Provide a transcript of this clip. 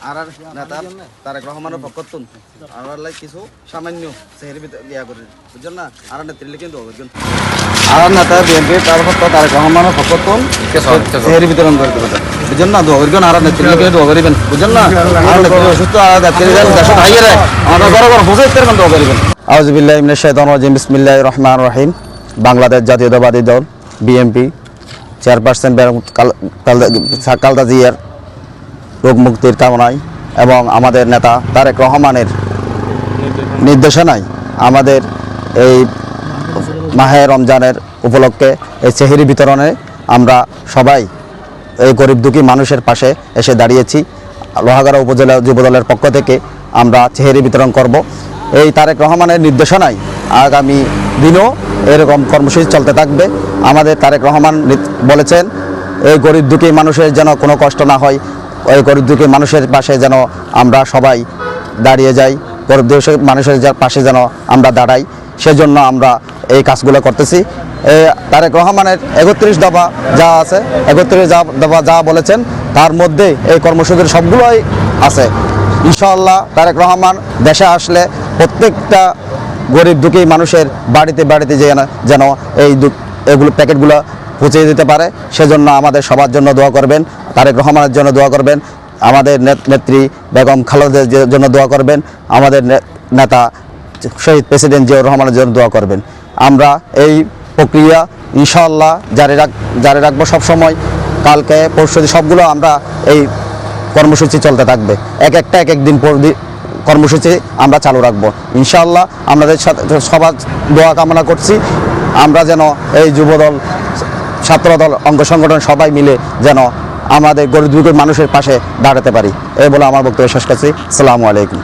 আর আর নেতা তারেক রহমানের পক্ষতুন আর লাই কিছু সামান্য সেহের ভিতরে ইয়া করে। বুঝছেন না? আর নেত্রী কিন্তু বুঝছেন আর নেতা বিএনপি তার পক্ষ তারেক রহমানের পক্ষতুন সেহের বিতরণ করে দেবেন বুঝছেন না? দোয়া করবেন আর নেত্রী কিন্তু দোয়া করবেন বুঝছেন না? আর নেত্রী অসুস্থ আর নেত্রী দেশ ভাইয়েরা আমরা বড় বড় হুজুর তেরবেন দোয়া করবেন আউযুবিল্লাহি মিনাশ শাইতানির রাজিম। বিসমিল্লাহির রহমানির রহিম। বাংলাদেশ জাতীয়তাবাদী দল বিএনপি। চেয়ারপারসন বেগম কাল- কাল- খালেদা জিয়ার রোগ মুক্তির কামনায় এবং আমাদের নেতা তারেক রহমানের নির্দেশনায় আমাদের এই মাহে রমজানের উপলক্ষে এই চেহারি বিতরণে আমরা সবাই এই গরিব দুঃখী মানুষের পাশে এসে দাঁড়িয়েছি। লোহাগাড়া উপজেলা যুবদলের পক্ষ থেকে আমরা চেহারি বিতরণ করব। এই তারেক রহমানের নির্দেশনায় আগামী দিনও এরকম কর্মসূচি চলতে থাকবে। আমাদের তারেক রহমান বলেছেন, এই গরিব দুঃখী মানুষের যেন কোনো কষ্ট না হয় ওই গরিব দুঃখী মানুষের পাশে যেন আমরা সবাই দাঁড়িয়ে যাই। গরিব দুঃখী মানুষের পাশে যেন আমরা দাঁড়াই। সেজন্য আমরা এই কাজগুলো করতেছি। তারেক রহমানের একত্রিশ দফা যা আছে, একত্রিশ দফা যা বলেছেন, তার মধ্যে এই কর্মসূচির সবগুলোই আছে। ইনশাআল্লাহ তারেক রহমান দেশে আসলে প্রত্যেকটা গরিব দুঃখী মানুষের বাড়িতে বাড়িতে যেন যেন এই এগুলো প্যাকেটগুলো পৌঁছে দিতে পারে। সেজন্য আমাদের সবার জন্য দোয়া করবেন। তারেক রহমানের জন্য দোয়া করবেন। আমাদের নেত- নেত্রী বেগম খালেদের জন্য দোয়া করবেন। আমাদের নেতা শহীদ প্রেসিডেন্ট জিয়াউর রহমানের জন্য দোয়া করবেন। আমরা এই প্রক্রিয়া ইনশাল্লাহ জারি রাখ জারি রাখব সবসময় কালকে, পরশু সবগুলো আমরা এই কর্মসূচি চলতে থাকবে। এক একটা এক এক দিন পর কর্মসূচি আমরা চালু রাখব। ইনশাল্লাহ আমাদের সবার দোয়া কামনা করছি। আমরা যেন এই যুবদল, ছাত্রদল, অঙ্গ সংগঠন সবাই মিলে যেন আমাদের গরিব দুর্গের মানুষের পাশে দাঁড়াতে পারি। এ বলে আমার বক্তব্য শেষ করছি। সালামু আলাইকুম।